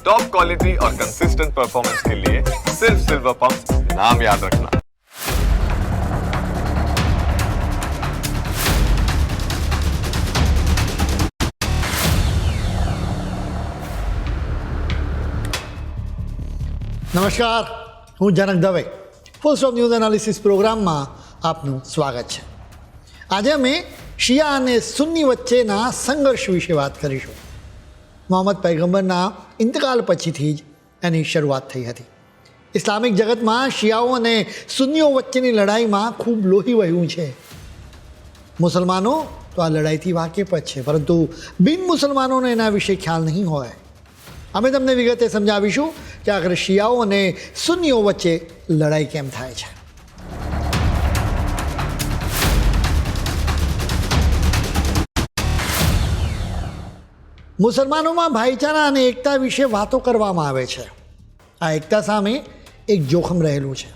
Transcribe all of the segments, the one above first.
Top quality और consistent performance के लिए सिर्फ सिल्वर पंप नाम याद रखना નમસ્કાર હું Janak Dave full stop news analysis પ્રોગ્રામમાં આપનું સ્વાગત છે આજે અમે શિયા અને સુન્ની વચ્ચેના સંઘર્ષ વિશે વાત કરીશું મોહમ્મદ પૈગંબરના ઇંતકાલ પછીથી જ એની શરૂઆત થઈ હતી. ઇસ્લામિક જગતમાં શિયાઓ અને સુન્નીઓ વચ્ચેની લડાઈમાં ખૂબ લોહી વહ્યું છે. મુસલમાનો તો આ લડાઈથી વાકેફ જ છે, પરંતુ બિન મુસલમાનોને એના વિશે ખ્યાલ નહીં હોય. અમે તમને વિગતે સમજાવીશું કે આખરે શિયાઓ અને સુન્નીઓ વચ્ચે લડાઈ કેમ થાય છે. મુસલમાનોમાં ભાઈચારા અને એકતા વિશે વાતો કરવામાં આવે છે. આ એકતા સામે એક જોખમ રહેલું છે.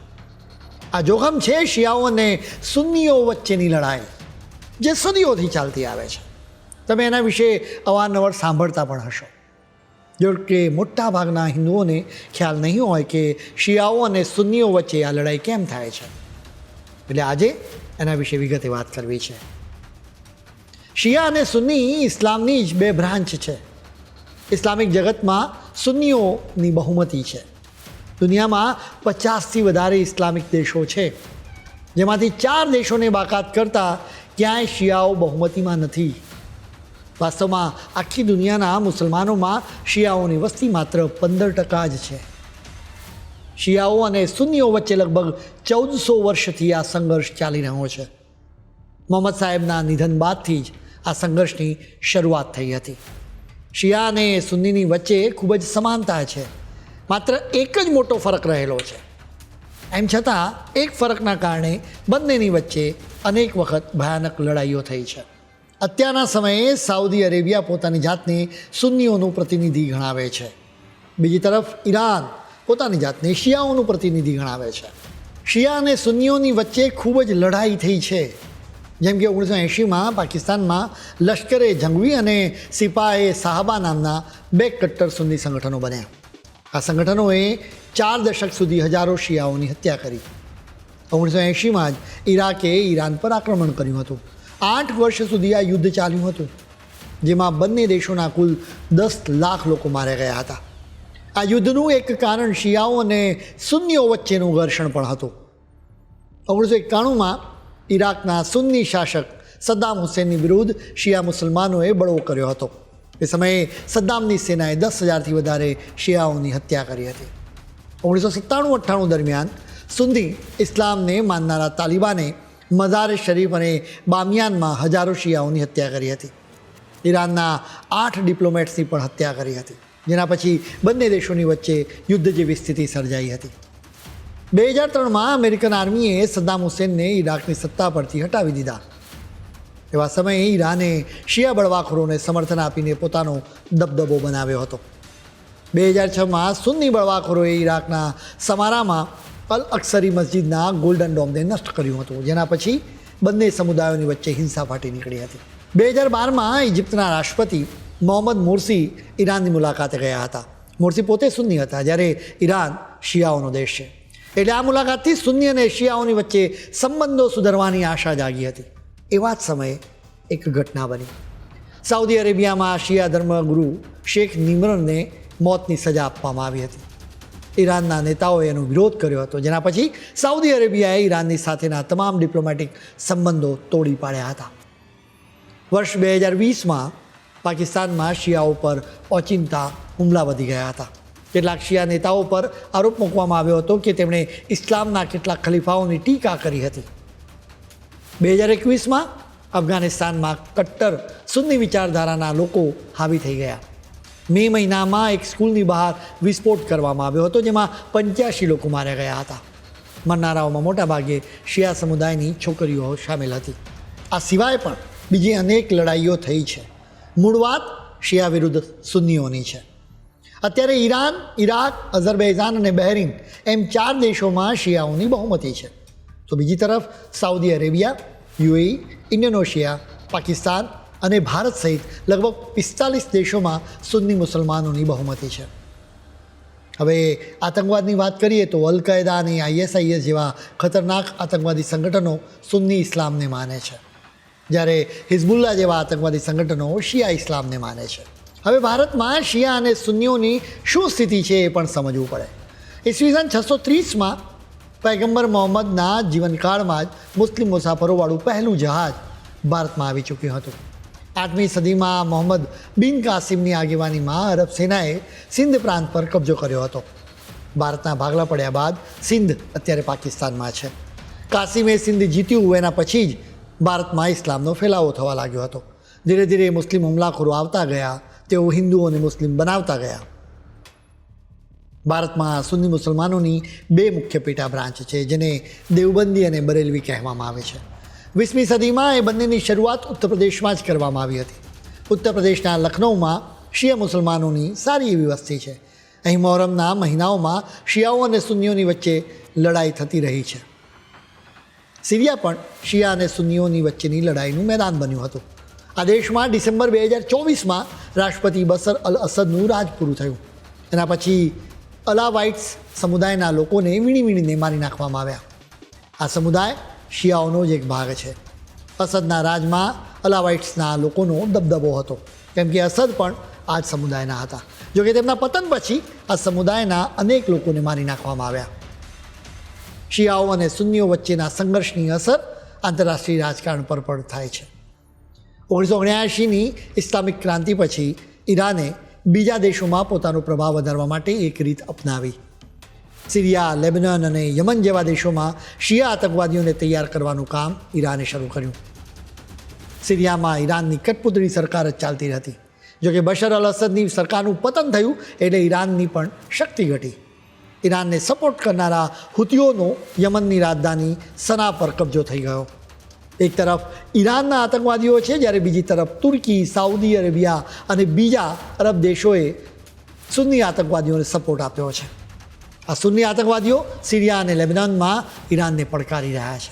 આ જોખમ છે શિયાઓ અને સુન્નીઓ વચ્ચેની લડાઈ, જે સદીઓથી ચાલતી આવે છે. તમે એના વિશે અવારનવાર સાંભળતા પણ હશો. જો કે મોટા ભાગના હિન્દુઓને ખ્યાલ નહીં હોય કે શિયાઓ અને સુન્નીઓ વચ્ચે આ લડાઈ કેમ થાય છે. એટલે આજે એના વિશે વિગતે વાત કરવી છે. શિયા અને સુન્ની ઇસ્લામની જ બે બ્રાન્ચ છે. ઇસ્લામિક જગતમાં સુન્નીઓની બહુમતી છે. દુનિયામાં પચાસથી વધારે ઇસ્લામિક દેશો છે. જેમાંથી ચાર દેશોને બાકાત કરતાં ક્યાંય શિયાઓ બહુમતીમાં નથી. વાસ્તવમાં આખી દુનિયાના મુસલમાનોમાં શિયાઓની વસ્તી માત્ર પંદર ટકા જ છે. શિયાઓ અને સુન્નીઓ વચ્ચે લગભગ ચૌદસો વર્ષથી આ સંઘર્ષ ચાલી રહ્યો છે. મોહમ્મદ સાહેબના નિધન બાદથી જ આ સંઘર્ષની શરૂઆત થઈ હતી. શિયા અને સુન્નીની વચ્ચે ખૂબ જ સમાનતા છે. માત્ર એક જ મોટો ફરક રહેલો છે. એમ છતાં, એક ફરકના કારણે બંનેની વચ્ચે અનેક વખત ભયાનક લડાઈઓ થઈ છે. અત્યારના સમયે સાઉદી અરેબિયા પોતાની જાતને સુન્નીઓનું પ્રતિનિધિ ગણાવે છે. બીજી તરફ, ઈરાન પોતાની જાતને શિયાઓનું પ્રતિનિધિ ગણાવે છે. શિયા અને સુન્નીઓની વચ્ચે ખૂબ જ લડાઈ થઈ છે. જેમ કે ઓગણીસો એંશીમાં પાકિસ્તાનમાં લશ્કરે જંગવી અને સિપાહે સાહબા નામના બે કટ્ટર સુન્ની સંગઠનો બન્યા. આ સંગઠનોએ ચાર દશક સુધી હજારો શિયાઓની હત્યા કરી. ઓગણીસો એંશીમાં જ ઈરાકે ઈરાન પર આક્રમણ કર્યું હતું. આઠ વર્ષ સુધી આ યુદ્ધ ચાલ્યું હતું, જેમાં બંને દેશોના કુલ દસ લાખ લોકો માર્યા ગયા હતા. આ યુદ્ધનું એક કારણ શિયાઓ અને સુન્નીઓ વચ્ચેનું ઘર્ષણ પણ હતું. ઓગણીસો એકાણુંમાં ઈરાકના સુન્ની શાસક સદ્દામ હુસેનની વિરુદ્ધ શિયા મુસલમાનોએ બળવો કર્યો હતો. એ સમયે સદ્દામની સેનાએ દસ હજારથી વધારે શિયાઓની હત્યા કરી હતી. ઓગણીસો સત્તાણું અઠ્ઠાણું દરમિયાન સુન્ની ઇસ્લામને માનનારા તાલિબાને મઝાર શરીફ અને બામિયાનમાં હજારો શિયાઓની હત્યા કરી હતી. ઈરાનના આઠ ડિપ્લોમેટ્સની પણ હત્યા કરી હતી, જેના પછી બંને દેશોની વચ્ચે યુદ્ધ જેવી સ્થિતિ સર્જાઈ હતી. બે હજાર ત્રણમાં અમેરિકન આર્મીએ સદ્દામ હુસેનને ઈરાકની સત્તા પરથી હટાવી દીધા. એવા સમયે ઈરાને શિયા બળવાખોરોને સમર્થન આપીને પોતાનો દબદબો બનાવ્યો હતો. બે હજાર છમાં સુન્ની બળવાખોરોએ ઈરાકના સમારામાં અલ અક્સરી મસ્જિદના ગોલ્ડન ડોમને નષ્ટ કર્યું હતું, જેના પછી બંને સમુદાયોની વચ્ચે હિંસા ફાટી નીકળી હતી. બે હજાર બારમાં ઇજિપ્તના રાષ્ટ્રપતિ મોહમ્મદ મોરસી ઈરાનની મુલાકાતે ગયા હતા. મોરસી પોતે સુન્ની હતા, જ્યારે ઈરાન શિયાઓનો દેશ છે. એટલે આ મુલાકાતથી સુન્ની અને શિયાઓની વચ્ચે સંબંધો સુધરવાની આશા જાગી હતી. એવા જ સમયે એક ઘટના બની. સાઉદી અરેબિયામાં શિયા ધર્મગુરુ શેખ નિમરનને મોતની સજા આપવામાં આવી હતી. ઈરાનના નેતાઓએ એનો વિરોધ કર્યો હતો, જેના પછી સાઉદી અરેબિયાએ ઈરાનની સાથેના તમામ ડિપ્લોમેટિક સંબંધો તોડી પાડ્યા હતા. વર્ષ બે હજાર વીસમાં પાકિસ્તાનમાં શિયાઓ પર ઓચિંતા હુમલા વધી ગયા હતા. કેટલાક શિયા નેતાઓ પર આરોપ મૂકવામાં આવ્યો હતો કે તેમણે ઇસ્લામના કેટલાક ખલીફાઓની ટીકા કરી હતી. બે હજાર એકવીસમાં અફઘાનિસ્તાનમાં કટ્ટર સુન્ની વિચારધારાના લોકો હાવી થઈ ગયા. મે મહિનામાં એક સ્કૂલની બહાર વિસ્ફોટ કરવામાં આવ્યો હતો, જેમાં પંચ્યાસી લોકો માર્યા ગયા હતા. મરનારાઓમાં મોટાભાગે શિયા સમુદાયની છોકરીઓ સામેલ હતી. આ સિવાય પણ બીજી અનેક લડાઈઓ થઈ છે. મૂળ વાત શિયા વિરુદ્ધ સુન્નીઓની છે. અત્યારે ઈરાન, ઈરાક અઝરબૈઝાન અને બહેરીન એમ ચાર દેશોમાં શિયાઓની બહુમતી છે. તો બીજી તરફ Saudi Arabia, UAE Indonesia Pakistan અને ભારત સહિત લગભગ પિસ્તાલીસ દેશોમાં સુન્ની મુસલમાનોની બહુમતી છે. હવે આતંકવાદની વાત કરીએ તો અલકાયદા અને આઈએસઆઈએસ જેવા ખતરનાક આતંકવાદી સંગઠનો સુન્ની ઇસ્લામને માને છે. જ્યારે હિઝબુલ્લા જેવા આતંકવાદી સંગઠનો શિયા ઇસ્લામને માને છે. હવે ભારતમાં શિયા અને સુન્નીઓની શું સ્થિતિ છે એ પણ સમજવું પડે. ઈસવીસન છસો ત્રીસમાં પૈગંબર મોહમ્મદના જીવનકાળમાં જ મુસ્લિમ મુસાફરોવાળું પહેલું જહાજ ભારતમાં આવી ચૂક્યું હતું. આઠમી સદીમાં મોહમ્મદ બિન કાસિમની આગેવાનીમાં અરબ સેનાએ સિંધ પ્રાંત પર કબજો કર્યો હતો. ભારતના ભાગલા પડ્યા બાદ સિંધ અત્યારે પાકિસ્તાનમાં છે. કાસિમે સિંધ જીત્યું એના પછી જ ભારતમાં ઇસ્લામનો ફેલાવો થવા લાગ્યો હતો. ધીરે ધીરે મુસ્લિમ હુમલાખોરો આવતા ગયા તેઓ હિન્દુઓને મુસ્લિમ બનાવતા ગયા. ભારતમાં સુન્ની મુસલમાનોની બે મુખ્ય પેટા બ્રાન્ચ છે, જેને દેવબંદી અને બરેલવી કહેવામાં આવે છે. વીસમી સદીમાં એ બંનેની શરૂઆત ઉત્તર પ્રદેશમાં જ કરવામાં આવી હતી. ઉત્તર પ્રદેશના લખનૌમાં શિયા મુસલમાનોની સારી એવી વસ્તી છે. અહીં મોહરમના મહિનાઓમાં શિયાઓ અને સુન્નીઓની વચ્ચે લડાઈ થતી રહી છે. સિરિયા પણ શિયા અને સુન્નીઓની વચ્ચેની લડાઈનું મેદાન બન્યું હતું. આ દેશમાં ડિસેમ્બર બે હજાર ચોવીસમાં રાષ્ટ્રપતિ બસર અલ અસદનું રાજ પૂરું થયું. એના પછી અલાવાઇટ્સ સમુદાયના લોકોને વીણી વીણીને મારી નાખવામાં આવ્યા. આ સમુદાય શિયાઓનો જ એક ભાગ છે. અસદના રાજમાં અલાવાઇટ્સના લોકોનો દબદબો હતો. કેમ કે અસદ પણ આ જ સમુદાયના હતા. જોકે તેમના પતન પછી આ સમુદાયના અનેક લોકોને મારી નાખવામાં આવ્યા. શિયાઓ અને સુન્નીઓ વચ્ચેના સંઘર્ષની અસર આંતરરાષ્ટ્રીય રાજકારણ પર પણ થાય છે. ઓગણીસો ઓગણ્યાએંશીની ઇસ્લામિક ક્રાંતિ પછી ઈરાને બીજા દેશોમાં પોતાનો પ્રભાવ વધારવા માટે એક રીત અપનાવી. સિરિયા, લેબનન અને યમન જેવા દેશોમાં શિયા આતંકવાદીઓને તૈયાર કરવાનું કામ ઈરાને શરૂ કર્યું. સિરિયામાં ઈરાનની કટપુતળી સરકાર જ ચાલતી હતી જોકે બશર અલ અસદની સરકારનું પતન થયું એટલે ઈરાનની પણ શક્તિ ઘટી. ઈરાનને સપોર્ટ કરનારા હુતીઓનો યમનની રાજધાની સના પર કબજો થઈ ગયો. એક તરફ ઈરાનના આતંકવાદીઓ છે જ્યારે બીજી તરફ તુર્કી, સાઉદી અરેબિયા અને બીજા અરબ દેશોએ સુન્ની આતંકવાદીઓને સપોર્ટ આપ્યો છે. આ સુન્ની આતંકવાદીઓ સિરિયા અને લેબનાનમાં ઈરાનને પડકારી રહ્યા છે.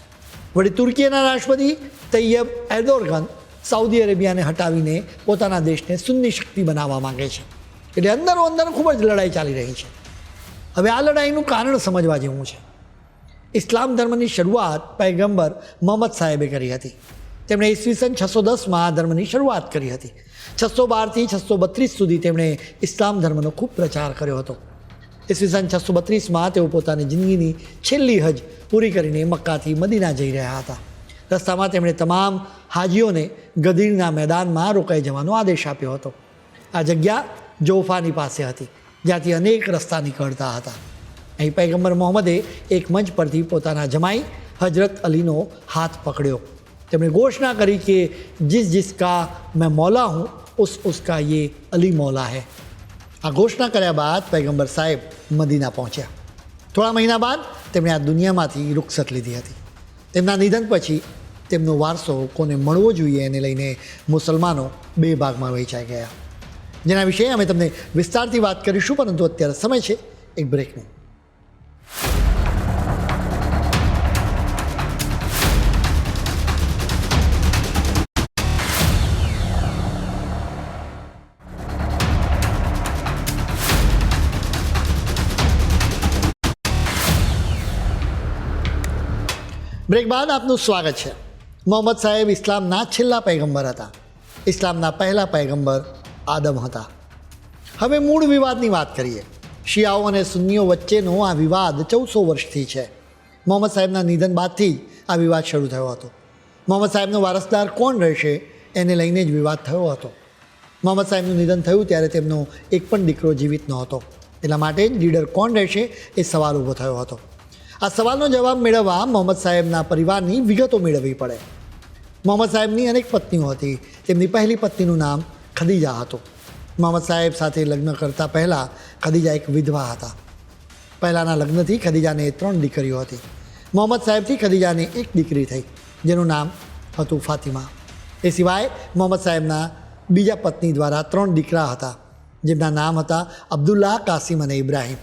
વળી તુર્કીના રાષ્ટ્રપતિ તૈયબ એર્દોરગન સાઉદી અરેબિયાને હટાવીને પોતાના દેશને સુન્ની શક્તિ બનાવવા માંગે છે. એટલે અંદરો અંદર ખૂબ જ લડાઈ ચાલી રહી છે. હવે આ લડાઈનું કારણ સમજવા જેવું છે. ઇસ્લામ ધર્મની શરૂઆત પૈગંબર મોહમ્મદ સાહેબે કરી હતી. તેમણે ઈસવીસન છસો દસમાં આ ધર્મની શરૂઆત કરી હતી. છસો બારથી છસો બત્રીસ સુધી તેમણે ઇસ્લામ ધર્મનો ખૂબ પ્રચાર કર્યો હતો. ઈસવીસન છસો બત્રીસમાં તેઓ પોતાની જિંદગીની છેલ્લી હજ પૂરી કરીને મક્કાથી મદીના જઈ રહ્યા હતા. રસ્તામાં તેમણે તમામ હાજીઓને ગદીરના મેદાનમાં રોકાઈ જવાનો આદેશ આપ્યો હતો. આ જગ્યા જોફાની પાસે હતી, જ્યાંથી અનેક રસ્તા નીકળતા હતા. અહીં પૈગંબર મોહમ્મદે એક મંચ પરથી પોતાના જમાઈ હજરત અલીનો હાથ પકડ્યો. તેમણે ઘોષણા કરી કે જિસ જિસકા મેં મોલા હું, ઉસ ઉસકા યે અલી મૌલા હે. આ ઘોષણા કર્યા બાદ પૈગંબર સાહેબ મદીના પહોંચ્યા. થોડા મહિના બાદ તેમણે આ દુનિયામાંથી રુખસત લીધી હતી. તેમના નિધન પછી તેમનો વારસો કોને મળવો જોઈએ એને લઈને મુસલમાનો બે ભાગમાં વહેંચાઈ ગયા. જેના વિશે અમે તમને વિસ્તારથી વાત કરીશું, પરંતુ અત્યારે સમય છે, એક બ્રેકનું બ્રેક બાદ આપનું સ્વાગત છે. મોહમ્મદ સાહેબ ઇસ્લામના છેલ્લા પૈગંબર હતા. ઇસ્લામના પહેલા પૈગંબર આદમ હતા. હવે મૂળ વિવાદની વાત કરીએ. શિયાઓ અને સુન્નીઓ વચ્ચેનો આ વિવાદ ચૌદસો વર્ષથી છે. મોહમ્મદ સાહેબના નિધન બાદથી આ વિવાદ શરૂ થયો હતો. મોહમ્મદ સાહેબનો વારસદાર કોણ રહેશે એને લઈને જ વિવાદ થયો હતો. મોહમ્મદ સાહેબનું નિધન થયું ત્યારે તેમનો એક પણ દીકરો જીવિત નહોતો. એટલા માટે જ લીડર કોણ રહેશે એ સવાલ ઊભો થયો હતો. આ સવાલનો જવાબ મેળવવા મોહમ્મદ સાહેબના પરિવારની વિગતો મેળવવી પડે. મોહમ્મદ સાહેબની અનેક પત્નીઓ હતી. તેમની પહેલી પત્નીનું નામ ખદીજા હતું. મોહમ્મદ સાહેબ સાથે લગ્ન કરતાં પહેલાં ખદીજા એક વિધવા હતા. પહેલાંના લગ્નથી ખદીજાને ત્રણ દીકરીઓ હતી. મોહમ્મદ સાહેબથી ખદીજાને એક દીકરી થઈ, જેનું નામ હતું ફાતિમા. એ સિવાય મોહમ્મદ સાહેબના બીજા પત્ની દ્વારા ત્રણ દીકરા હતા, જેમના નામ હતા અબ્દુલ્લાહ કાસિમ અને ઇબ્રાહિમ.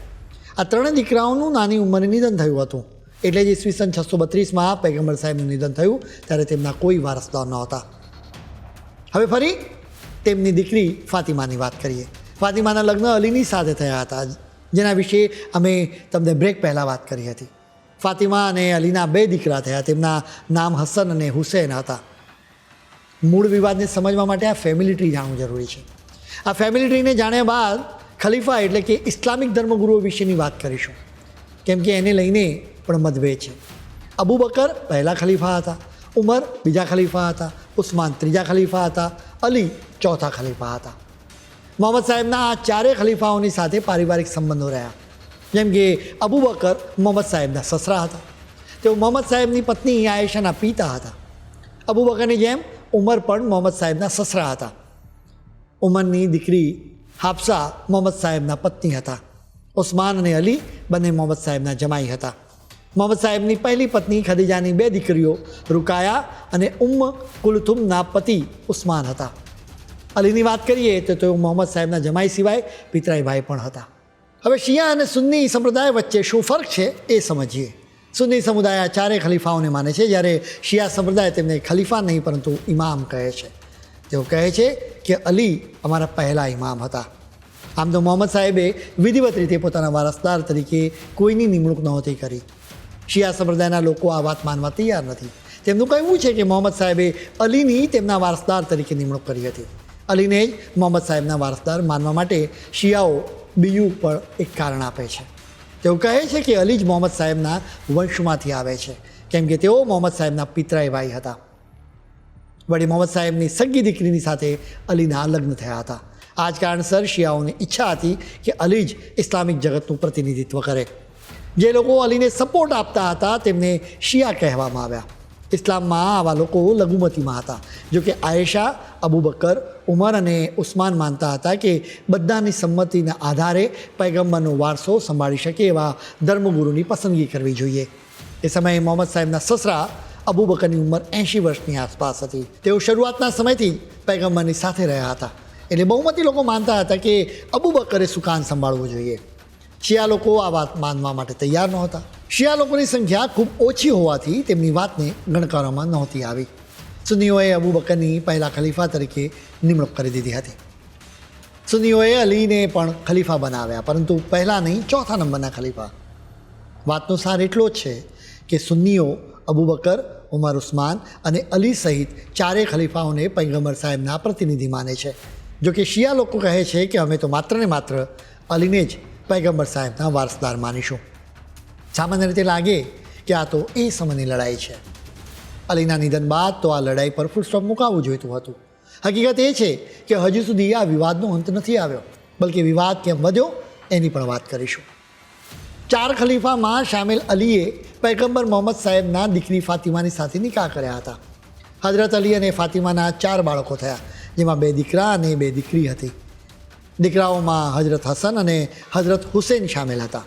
આ ત્રણેય દીકરાઓનું નાની ઉંમરે નિધન થયું હતું. એટલે જ ઈસવીસન છસો બત્રીસમાં પૈગંબર સાહેબનું નિધન થયું, ત્યારે તેમના કોઈ વારસદાર નહોતા. હવે ફરી તેમની દીકરી ફાતિમાની વાત કરીએ. ફાતિમાના લગ્ન અલીની સાથે થયા હતા, જેના વિશે અમે તમને બ્રેક પહેલાં વાત કરી હતી. ફાતિમા અને અલીના બે દીકરા થયા, તેમના નામ હસન અને હુસૈન હતા. મૂળ વિવાદને સમજવા માટે આ ફેમિલી ટ્રી જાણવું જરૂરી છે. આ ફેમિલી ટ્રીને જાણ્યા બાદ ખલીફા એટલે કે ઇસ્લામિક ધર્મગુરુઓ વિશેની વાત કરીશું. કેમ કે એને લઈને પણ મતભેદ છે. અબુ બકર પહેલા ખલીફા હતા, ઉમર બીજા ખલીફા હતા, ઉસ્માન ત્રીજા ખલીફા હતા, અલી ચોથા ખલીફા હતા. મોહમ્મદ સાહેબના આ ચારેય ખલીફાઓની સાથે પારિવારિક સંબંધો રહ્યા. જેમ કે અબુ બકર મોહમ્મદ સાહેબના સસરા હતા. તેઓ મોહમ્મદ સાહેબની પત્ની આયેશાના પિતા હતા. અબુ બકરની જેમ ઉમર પણ મોહમ્મદ સાહેબના સસરા હતા. ઉમરની દીકરી હાફસા મોહમ્મદ સાહેબના પત્ની હતા ઉસ્માન અને અલી બંને મોહમ્મદ સાહેબના જમાઈ હતા મોહમ્મદ સાહેબની પહેલી પત્ની ખદીજાની બે દીકરીઓ રૂકાયા અને ઉમ્મ કુલથુમના પતિ ઉસ્માન હતા અલીની વાત કરીએ તો તેઓ મોહમ્મદ સાહેબના જમાઈ સિવાય પિતરાઈ ભાઈ પણ હતા હવે શિયા અને સુન્ની સંપ્રદાય વચ્ચે શું ફર્ક છે એ સમજીએ સુન્ની સમુદાય આ ચારે ખલીફાઓને માને છે જ્યારે શિયા સંપ્રદાય તેમને ખલીફા નહીં પરંતુ ઇમામ કહે છે તેઓ કહે છે કે અલી અમારા પહેલા ઇમામ હતા. આમ તો મોહમ્મદ સાહેબે વિધિવત રીતે પોતાના વારસદાર તરીકે કોઈની નિમણૂક નહોતી કરી. શિયા સંપ્રદાયના લોકો આ વાત માનવા તૈયાર નથી. તેમનું કહેવું છે કે મોહમ્મદ સાહેબે અલીની તેમના વારસદાર તરીકે નિમણૂક કરી હતી. અલીને જ મોહમ્મદ સાહેબના વારસદાર માનવા માટે શિયાઓ બીજું પણ એક કારણ આપે છે. તેઓ કહે છે કે અલી જ મોહમ્મદ સાહેબના વંશમાંથી આવે છે. કેમ કે તેઓ મોહમ્મદ સાહેબના પિતરાઈ ભાઈ હતા. વળી મોહમ્મદ સાહેબની સગી દીકરીની સાથે અલીના લગ્ન થયા હતા. આ જ કારણસર શિયાઓની ઈચ્છા હતી કે અલી જ ઇસ્લામિક જગતનું પ્રતિનિધિત્વ કરે. જે લોકો અલીને સપોર્ટ આપતા હતા તેમને શિયા કહેવામાં આવ્યા. ઇસ્લામમાં આવા લોકો લઘુમતીમાં હતા. જો કે આયેશા અબુ બકર ઉમર અને ઉસ્માન માનતા હતા કે બધાની સંમતિના આધારે પૈગંબરનો વારસો સંભાળી શકે એવા ધર્મગુરુની પસંદગી કરવી જોઈએ. એ સમયે મોહમ્મદ સાહેબના સસરા અબુ બકરની ઉંમર એંશી વર્ષની આસપાસ હતી. તેઓ શરૂઆતના સમયથી પૈગંબરની સાથે રહ્યા હતા. એટલે બહુમતી લોકો માનતા હતા કે અબુ બકરે સુકાન સંભાળવું જોઈએ. શિયા લોકો આ વાત માનવા માટે તૈયાર નહોતા. શિયા લોકોની સંખ્યા ખૂબ ઓછી હોવાથી તેમની વાતને ગણકારવામાં નહોતી આવી. સુન્નીઓએ અબુ બકરની પહેલા ખલીફા તરીકે નિમણૂક કરી દીધી હતી. સુન્નીઓએ અલીને પણ ખલીફા બનાવ્યા, પરંતુ પહેલાં નહીં, ચોથા નંબરના ખલીફા. વાતનો સાર એટલો જ છે કે સુન્નીઓ અબુ બકર ઉમર ઉસ્માન અને અલી સહિત ચારેય ખલીફાઓને પૈગંબર સાહેબના પ્રતિનિધિ માને છે. જો કે શિયા લોકો કહે છે કે અમે તો માત્ર ને માત્ર અલીને જ પૈગંબર સાહેબના વારસદાર માનીશું. સામાન્ય રીતે લાગે કે આ તો એ સમયની લડાઈ છે. અલીના નિધન બાદ તો આ લડાઈ પર ફૂલસ્ટોપ મુકાવવું જોઈતું હતું. હકીકત એ છે કે હજુ સુધી આ વિવાદનો અંત નથી આવ્યો, બલકે વિવાદ કેમ વધ્યો એની પણ વાત કરીશું. ચાર ખલીફામાં શામેલ અલીએ પૈગંબર મોહમ્મદ સાહેબના દીકરી ફાતિમાની સાથે નિકાહ કર્યા હતા. હજરત અલી અને ફાતિમાના ચાર બાળકો થયા, જેમાં બે દીકરા અને બે દીકરી હતી. દીકરાઓમાં હજરત હસન અને હજરત હુસૈન શામેલ હતા.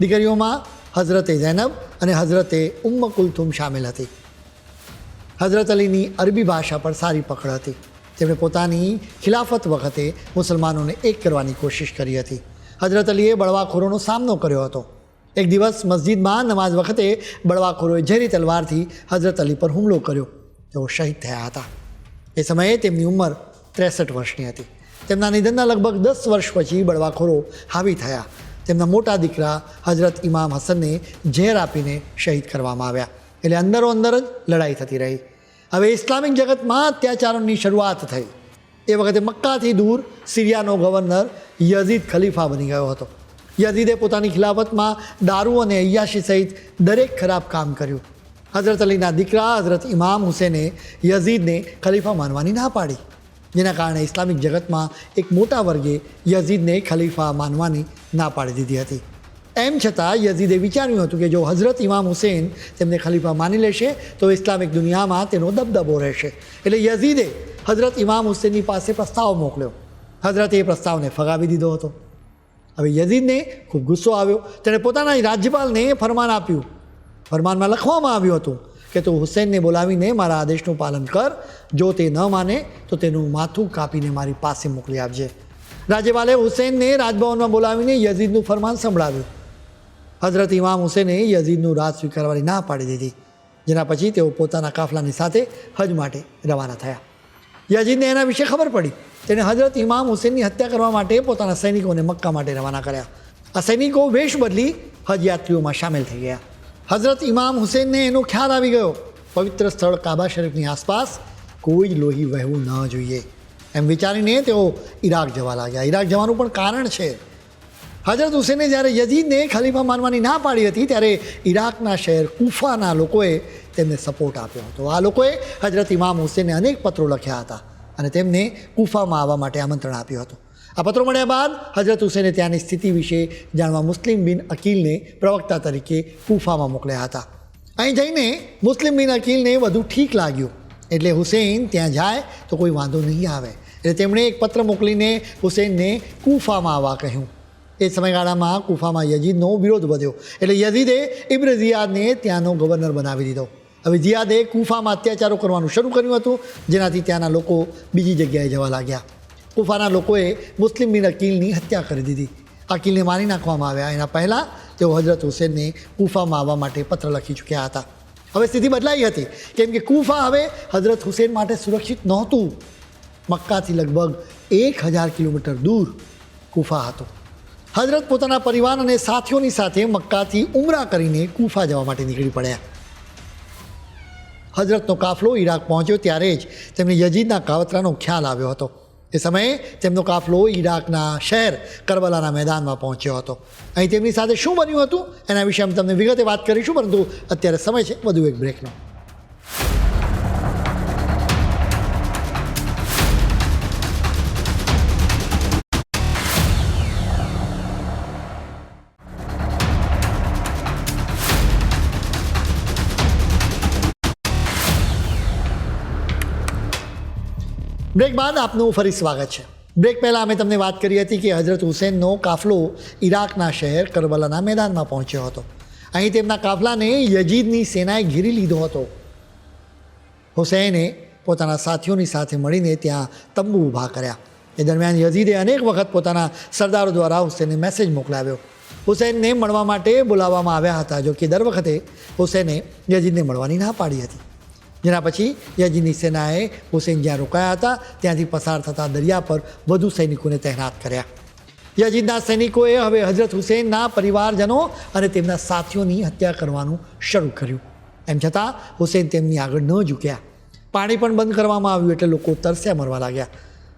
દીકરીઓમાં હઝરતે જૈનબ અને હઝરતે ઉમ્મ કુલથુમ શામેલ હતી. હઝરત અલીની અરબી ભાષા પર સારી પકડ હતી. તેમણે પોતાની ખિલાફત વખતે મુસલમાનોને એક કરવાની કોશિશ કરી હતી. હઝરત અલીએ બળવાખોરોનો સામનો કર્યો હતો. એક દિવસ મસ્જિદમાં નમાઝ વખતે બળવાખોરોએ ઝેરી તલવારથી હઝરત અલી પર હુમલો કર્યો. તેઓ શહીદ થયા હતા. એ સમયે તેમની ઉંમર ત્રેસઠ વર્ષની હતી. તેમના નિધનના લગભગ દસ વર્ષ પછી બળવાખોરો હાવી થયા. તેમના મોટા દીકરા હજરત ઇમામ હસનને ઝેર આપીને શહીદ કરવામાં આવ્યા. એટલે અંદરો અંદર જ લડાઈ થતી રહી. હવે ઇસ્લામિક જગતમાં અત્યાચારોની શરૂઆત થઈ. એ વખતે મક્કાથી દૂર સિરિયાનો ગવર્નર યઝીદ ખલીફા બની ગયો હતો. યઝીદે પોતાની ખિલાફતમાં દારૂ અને અય્યાશી સહિત દરેક ખરાબ કામ કર્યું. હઝરત અલીના દીકરા, હઝરત ઇમામ હુસેને યઝીદને ખલીફા માનવાની ના પાડી. જેના કારણે ઇસ્લામિક જગતમાં એક મોટા વર્ગે યઝીદને ખલીફા માનવાની ના પાડી દીધી હતી. એમ છતાં યઝીદે વિચાર્યું હતું કે જો હઝરત ઇમામ હુસેન તેમને ખલીફા માની લેશે, તો ઇસ્લામિક દુનિયામાં તેનો દબદબો રહેશે. એટલે યઝીદે હઝરત ઇમામ હુસેનની પાસે પ્રસ્તાવ મોકલ્યો. હઝરતે એ પ્રસ્તાવને ફગાવી દીધો હતો. હવે યઝીદને ખૂબ ગુસ્સો આવ્યો. તેણે પોતાના રાજ્યપાલને ફરમાન આપ્યું. ફરમાનમાં લખવામાં આવ્યું હતું કે તું હુસૈનને બોલાવીને મારા આદેશનું પાલન કર. જો તે ન માને, તો તેનું માથું કાપીને મારી પાસે મોકલી આપજે. રાજ્યપાલે હુસૈનને રાજભવનમાં બોલાવીને યઝીદનું ફરમાન સંભળાવ્યું. હઝરત ઇમામ હુસેને યઝીદનું રાજ સ્વીકારવાની ના પાડી દીધી. જેના પછી તેઓ પોતાના કાફલાની સાથે હજ માટે રવાના થયા. યઝીદને એના વિશે ખબર પડી. તેણે હઝરત ઇમામ હુસેનની હત્યા કરવા માટે પોતાના સૈનિકોને મક્કા માટે રવાના કર્યા. આ સૈનિકો વેશ બદલી હજયાત્રીઓમાં સામેલ થઈ ગયા. હઝરત ઇમામ હુસેનને એનો ખ્યાલ આવી ગયો. પવિત્ર સ્થળ કાબા શરીફની આસપાસ કોઈ જ લોહી વહેવું ન જોઈએ. એમ વિચારીને તેઓ ઈરાક જવા લાગ્યા. ઈરાક જવાનું પણ કારણ છે. હજરત હુસેને જ્યારે યઝીદને ખલીફા માનવાની ના પાડી હતી, ત્યારે ઈરાકના શહેર કુફાના લોકોએ તેમને સપોર્ટ આપ્યો હતો. આ લોકોએ હજરત ઇમામ હુસેનને અનેક પત્રો લખ્યા હતા. અને તેમને કુફામાં આવવા માટે આમંત્રણ આપ્યું હતું. આ પત્રો મળ્યા બાદ હજરત હુસેને ત્યાંની સ્થિતિ વિશે જાણવા મુસ્લિમ બિન અકીલને પ્રવક્તા તરીકે કુફામાં મોકલ્યા હતા. અહીં જઈને મુસ્લિમ બિન અકીલને વધુ ઠીક લાગ્યું. એટલે હુસેન ત્યાં જાય તો કોઈ વાંધો નહીં આવે. એટલે તેમણે એક પત્ર મોકલીને હુસેનને કુફામાં આવવા કહ્યું. એ સમયગાળામાં કુફામાં યજીદનો વિરોધ વધ્યો. એટલે યજીદે ઇબ્રઝિયાદને ત્યાંનો ગવર્નર બનાવી દીધો. હવે જિયાદે કુફામાં અત્યાચારો કરવાનું શરૂ કર્યું હતું, જેનાથી ત્યાંના લોકો બીજી જગ્યાએ જવા લાગ્યા. કુફાના લોકોએ મુસ્લિમ બિન અકીલની હત્યા કરી દીધી. અકીલને મારી નાખવામાં આવ્યા. એના પહેલાં તેઓ હજરત હુસેનને કુફામાં આવવા માટે પત્ર લખી ચૂક્યા હતા. હવે સ્થિતિ બદલાઈ હતી. કેમ કે કુફા હવે હજરત હુસેન માટે સુરક્ષિત નહોતું. મક્કાથી લગભગ એક હજાર કિલોમીટર દૂર કુફા હતો. હજરત પોતાના પરિવાર અને સાથીઓની સાથે મક્કાથી ઉમરા કરીને કુફા જવા માટે નીકળી પડ્યા. હજરતનો કાફલો ઈરાક પહોંચ્યો ત્યારે જ તેમને યજીદના કાવતરાનો ખ્યાલ આવ્યો હતો. એ સમયે તેમનો કાફલો ઈરાકના શહેર કરબલાના મેદાનમાં પહોંચ્યો હતો. અહીં તેમની સાથે શું બન્યું હતું? એના વિશે અમે તમને વિગતે વાત કરીશું, પરંતુ અત્યારે સમય છે. વધુ એક બ્રેકનો બ્રેક બાદ આપનું ફરી સ્વાગત છે. બ્રેક પહેલાં અમે તમને વાત કરી હતી કે હજરત હુસેનનો કાફલો ઈરાકના શહેર કરબલાના મેદાનમાં પહોંચ્યો હતો. અહીં તેમના કાફલાને યજીદની સેનાએ ઘેરી લીધો હતો. હુસૈને પોતાના સાથીઓની સાથે મળીને ત્યાં તંબુ ઊભા કર્યા. એ દરમિયાન યઝીદે અનેક વખત પોતાના સરદારો દ્વારા હુસેનને મેસેજ મોકલાવ્યો. હુસૈનને મળવા માટે બોલાવવામાં આવ્યા હતા જો કે દર વખતે હુસૈને યજીદને મળવાની ના પાડી હતી. જેના પછી યજીદની સેનાએ હુસેન જ્યાં રોકાયા હતા, ત્યાંથી પસાર થતા દરિયા પર વધુ સૈનિકોને તહેનાત કર્યા. યજીદના સૈનિકોએ હવે હજરત હુસેનના પરિવારજનો અને તેમના સાથીઓની હત્યા કરવાનું શરૂ કર્યું. એમ છતાં હુસેન તેમની આગળ ન ઝૂક્યા. પાણી પણ બંધ કરવામાં આવ્યું એટલે લોકો તરસ્યા મરવા લાગ્યા.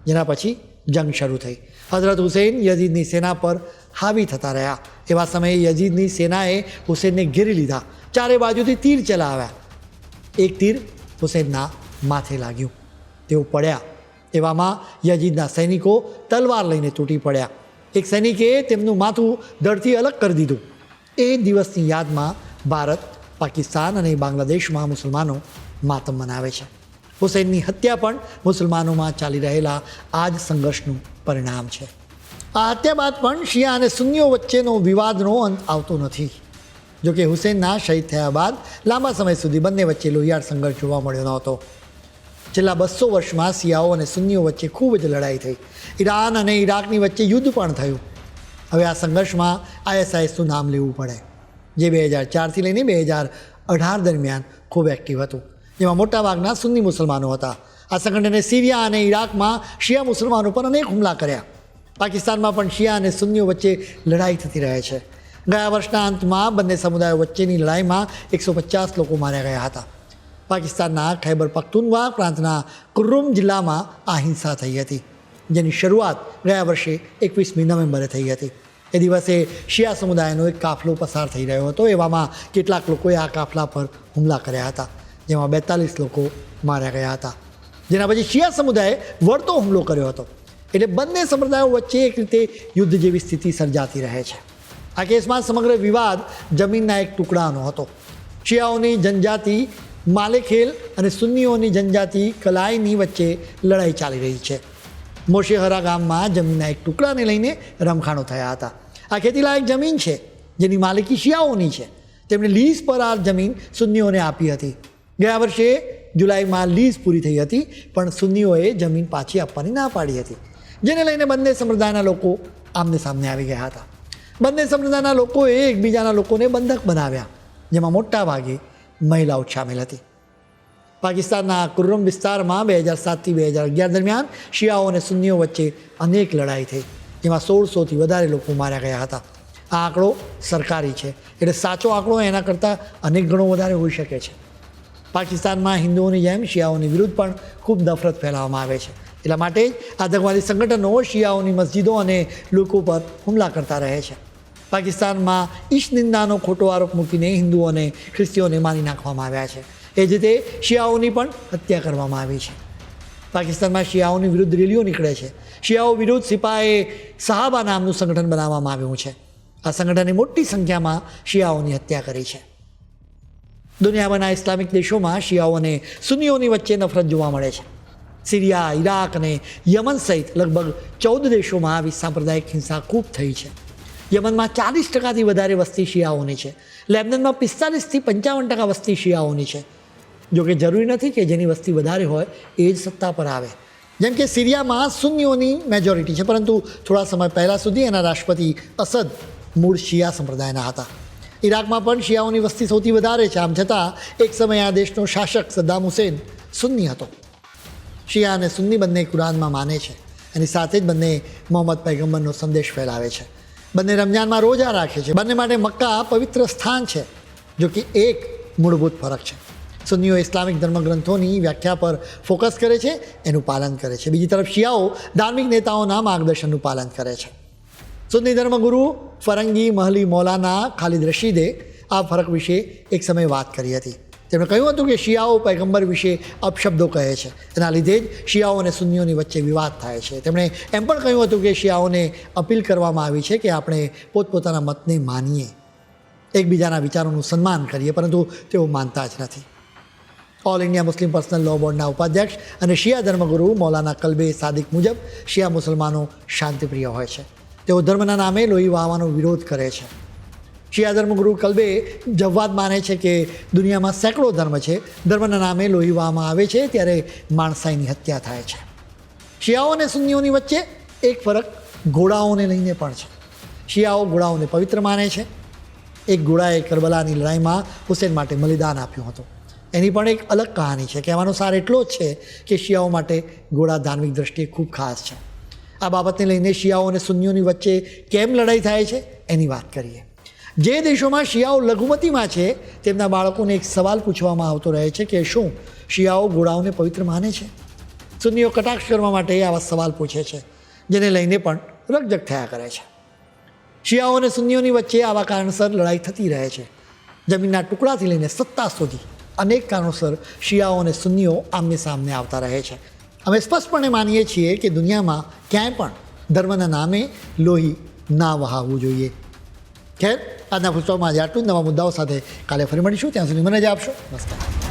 જેના પછી જંગ શરૂ થઈ. હઝરત હુસેન યજીદની સેના પર હાવી થતા રહ્યા. એવા સમયે યજીદની સેનાએ હુસેનને ઘેરી લીધા. ચારે બાજુથી તીર ચલાવ્યા. એક તીર હુસેનના માથે લાગ્યું. તેઓ પડ્યા. એવામાં યજીદના સૈનિકો તલવાર લઈને તૂટી પડ્યા. એક સૈનિકે તેમનું માથું ધડથી અલગ કરી દીધું. એ દિવસની યાદમાં ભારત, પાકિસ્તાન અને બાંગ્લાદેશમાં મુસલમાનો માતમ મનાવે છે. હુસૈનની હત્યા પણ મુસલમાનોમાં ચાલી રહેલા આ જ સંઘર્ષનું પરિણામ છે. આ હત્યા બાદ પણ શિયા અને સુન્નીઓ વચ્ચેનો વિવાદનો અંત આવતો નથી. જોકે હુસેનના શહીદ થયા બાદ લાંબા સમય સુધી બંને વચ્ચે લોહિયાળ સંઘર્ષ જોવા મળ્યો નહોતો છેલ્લા બસો વર્ષમાં શિયાઓ અને સુન્નીઓ વચ્ચે ખૂબ જ લડાઈ થઈ. ઈરાન અને ઈરાકની વચ્ચે યુદ્ધ પણ થયું. હવે આ સંઘર્ષમાં આઈએસઆઈએસનું નામ લેવું પડે, જે બે હજાર ચારથી લઈને બે હજાર અઢાર દરમિયાન ખૂબ એક્ટિવ હતું, જેમાં મોટાભાગના સુન્ની મુસલમાનો હતા. આ સંગઠને સિરિયા અને ઈરાકમાં શિયા મુસલમાનો પર અનેક હુમલા કર્યા. પાકિસ્તાનમાં પણ શિયા અને સુન્નીઓ વચ્ચે લડાઈ થતી રહે છે. ગયા વર્ષના અંતમાં બંને સમુદાયો વચ્ચેની લડાઈમાં એકસો પચાસ લોકો માર્યા ગયા હતા. પાકિસ્તાનના ખૈબર પખ્તુનવા પ્રાંતના કુર્રુમ જિલ્લામાં આ હિંસા થઈ હતી, જેની શરૂઆત ગયા વર્ષે એકવીસમી નવેમ્બરે થઈ હતી. એ દિવસે શિયા સમુદાયનો એક કાફલો પસાર થઈ રહ્યો હતો, એવામાં કેટલાક લોકોએ આ કાફલા પર હુમલા કર્યા હતા, જેમાં બેતાલીસ લોકો માર્યા ગયા હતા. જેના પછી શિયા સમુદાયે વળતો હુમલો કર્યો હતો. એટલે બંને સંપ્રદાયો વચ્ચે એક રીતે યુદ્ધ જેવી સ્થિતિ સર્જાતી રહે છે. આ કેસમાં સમગ્ર વિવાદ જમીનના એક ટુકડાનો હતો. શિયાઓની જનજાતિ, માલેખેલ અને સુન્નીઓની જનજાતિ, કલાઈની વચ્ચે લડાઈ ચાલી રહી છે. મોશેહરા ગામમાં જમીનના એક ટુકડાને લઈને રમખાણો થયા હતા. આ ખેતીલાયક જમીન છે, જેની માલિકી શિયાઓની છે. તેમણે લીઝ પર આ જમીન સુન્નીઓને આપી હતી. ગયા વર્ષે જુલાઈમાં લીઝ પૂરી થઈ હતી, પણ સુન્નીઓએ જમીન પાછી આપવાની ના પાડી હતી. જેને લઈને બંને સંપ્રદાયના લોકો આમને સામને આવી ગયા હતા. બંને સંપ્રદાયના લોકોએ એકબીજાના લોકોને બંધક બનાવ્યા, જેમાં મોટા ભાગે મહિલાઓ સામેલ હતી. પાકિસ્તાનના કુર્રમ વિસ્તારમાં બે હજાર સાતથી બે હજાર અગિયાર દરમિયાન શિયાઓ અને સુન્નીઓ વચ્ચે અનેક લડાઈ થઈ, જેમાં સોળસોથી વધારે લોકો માર્યા ગયા હતા. આ આંકડો સરકારી છે, એટલે સાચો આંકડો એના કરતાં અનેક ગણો વધારે હોઈ શકે છે. પાકિસ્તાનમાં હિન્દુઓની જેમ શિયાઓની વિરુદ્ધ પણ ખૂબ નફરત ફેલાવવામાં આવે છે. એટલા માટે જ આતંકવાદી સંગઠનો શિયાઓની મસ્જિદો અને લોકો પર હુમલા કરતા રહે છે. પાકિસ્તાનમાં ઈશ નિંદાનો ખોટો આરોપ મૂકીને હિન્દુઓને, ખ્રિસ્તીઓને મારી નાખવામાં આવ્યા છે. એ જ રીતે શિયાઓની પણ હત્યા કરવામાં આવી છે. પાકિસ્તાનમાં શિયાઓની વિરુદ્ધ રેલીઓ નીકળે છે. શિયાઓ વિરુદ્ધ સિપાએ સહાબા નામનું સંગઠન બનાવવામાં આવ્યું છે. આ સંગઠને મોટી સંખ્યામાં શિયાઓની હત્યા કરી છે. દુનિયાભરના ઇસ્લામિક દેશોમાં શિયાઓ અને સુન્નીઓની વચ્ચે નફરત જોવા મળે છે. સિરિયા ઈરાક અને યમન સહિત લગભગ ચૌદ દેશોમાં આવી સાંપ્રદાયિક હિંસા ખૂબ થઈ છે. યમનમાં ચાલીસ ટકાથી વધારે વસ્તી શિયાઓની છે. લેબનનમાં પિસ્તાલીસથી પંચાવન ટકા વસ્તી શિયાઓની છે. જોકે જરૂરી નથી કે જેની વસ્તી વધારે હોય, એ જ સત્તા પર આવે. જેમ કે સિરિયામાં સુન્નીઓની મેજોરિટી છે, પરંતુ થોડા સમય પહેલાં સુધી એના રાષ્ટ્રપતિ અસદ મૂળ શિયા સંપ્રદાયના હતા. ઈરાકમાં પણ શિયાઓની વસ્તી સૌથી વધારે છે. આમ છતાં, એક સમયે આ દેશનો શાસક સદ્દામ હુસેન સુન્ની હતો. શિયા અને સુન્ની બંને કુરાનમાં માને છે. એની સાથે જ બંને મોહમ્મદ પૈગંબરનો સંદેશ ફેલાવે છે. બંને રમજાનમાં રોજા રાખે છે. બંને માટે મક્કા પવિત્ર સ્થાન છે, જો કે એક મૂળભૂત ફરક છે. સુન્નીઓ ઇસ્લામિક ધર્મગ્રંથોની વ્યાખ્યા પર ફોકસ કરે છે, એનું પાલન કરે છે. બીજી તરફ શિયાઓ ધાર્મિક નેતાઓના માર્ગદર્શનનું પાલન કરે છે. સુન્ની ધર્મગુરુ ફરંગી મહલી મૌલાના ખાલિદ રશીદે આ ફરક વિશે એક સમયે વાત કરી હતી. તેમણે કહ્યું હતું કે શિયાઓ પૈગંબર વિશે અપશબ્દો કહે છે. એના લીધે જ શિયાઓ અને સુન્નીઓની વચ્ચે વિવાદ થાય છે. તેમણે એમ પણ કહ્યું હતું કે શિયાઓને અપીલ કરવામાં આવી છે કે આપણે પોતપોતાના મતને માનીએ. એકબીજાના વિચારોનું સન્માન કરીએ, પરંતુ તેઓ માનતા જ નથી. All India Muslim personal law બોર્ડના ઉપાધ્યક્ષ અને શિયા ધર્મગુરુ મૌલાના કલ્બે સાદિક મુજબ શિયા મુસલમાનો શાંતિપ્રિય હોય છે. તેઓ ધર્મના નામે લોહી વાહવાનો વિરોધ કરે છે. શિયા ધર્મગુરુ કલ્બે જવ્વાદ માને છે કે દુનિયામાં સેંકડો ધર્મ છે. ધર્મના નામે લોહી વહાવામાં આવે છે, ત્યારે માણસાઈની હત્યા થાય છે. શિયાઓ અને સુન્નીઓની વચ્ચે એક ફરક ઘોડાઓને લઈને પણ છે. શિયાઓ ઘોડાઓને પવિત્ર માને છે. એક ઘોડાએ કરબલાની લડાઈમાં હુસેન માટે બલિદાન આપ્યું હતું. એની પણ એક અલગ કહાની છે. કહેવાનો સાર એટલો જ છે કે શિયાઓ માટે ઘોડા ધાર્મિક દ્રષ્ટિએ ખૂબ ખાસ છે. આ બાબતને લઈને શિયાઓ અને સુન્નીઓની વચ્ચે કેમ લડાઈ થાય છે, એની વાત કરીએ. જે દેશોમાં શિયાઓ લઘુમતીમાં છે, તેમના બાળકોને એક સવાલ પૂછવામાં આવતો રહે છે કે શું શિયાઓ ઘોડાઓને પવિત્ર માને છે? સુન્નીઓ કટાક્ષ કરવા માટે આવા સવાલ પૂછે છે, જેને લઈને પણ રગજગ થયા કરે છે. શિયાઓ અને સુન્નીઓની વચ્ચે આવા કારણસર લડાઈ થતી રહે છે. જમીનના ટુકડાથી લઈને સત્તા સુધી અનેક કારણોસર શિયાઓ અને સુન્નીઓ આમને સામને આવતા રહે છે. અમે સ્પષ્ટપણે માનીએ છીએ કે દુનિયામાં ક્યાંય પણ ધર્મના નામે લોહી ના વહાવવું જોઈએ. ખેર. આજના પુસ્તકમાં આજે આટલું જ નવા મુદ્દાઓ સાથે કાલે ફરી મળીશું. ત્યાં સુધી મને જ આપશો. નમસ્કાર.